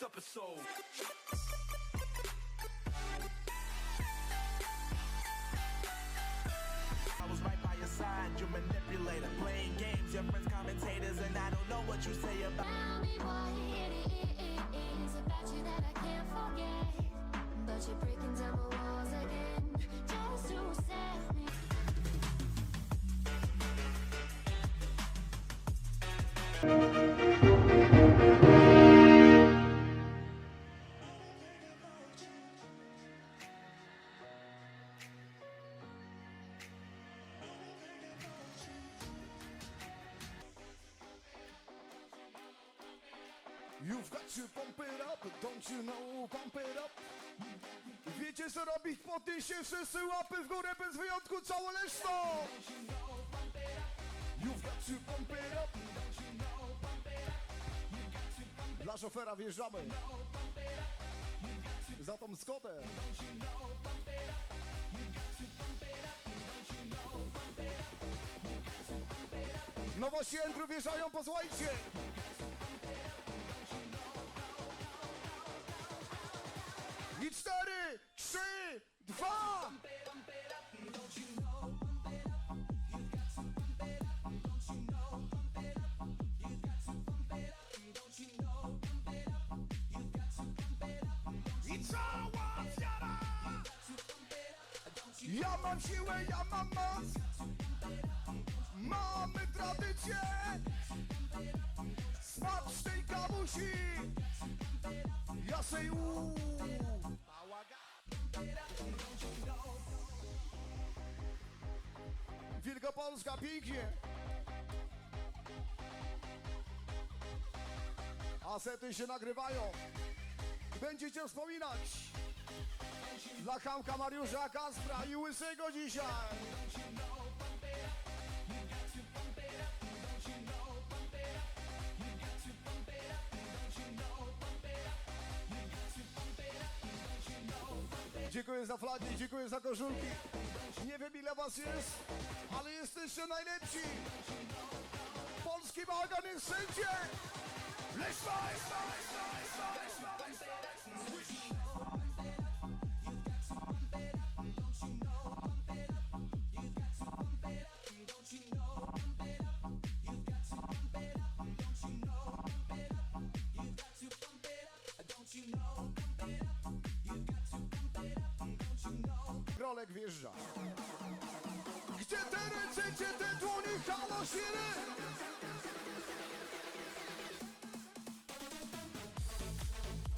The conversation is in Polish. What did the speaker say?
real, it's next episode. I was right by your side, you manipulator. Playing games, your friends commentators, and I don't know what you say about. Tell me what it is about you that I can't forget. But you're breaking down my walls again, just to set me You've got to pump it up, don't you know, pump it up. Wiecie co robić, podnieście wszyscy łapy w górę, bez wyjątku całe resztą. You've got to pump it up. Dla szofera wjeżdżamy. Za tą skotę. Nowości Entru wjeżdżają, posłuchajcie. I cztery, trzy, dwa. I cała wiara. Ja mam siłę, ja mam moc. Mamy tradycję. Smacznej kawusi. Ja say uuu. Wielkopolska pięknie. Asety się nagrywają. Będziecie wspominać. Dla Hamka Mariusza Kaspra i Łysego dzisiaj. Dziękuję za flagi, dziękuję za koszulki. Nie ile was jest, ale jesteście najlepsi. Polski bagan jest wszędzie. Leśma. Rolek wjeżdża. 人民军队，祝你好老新嘞！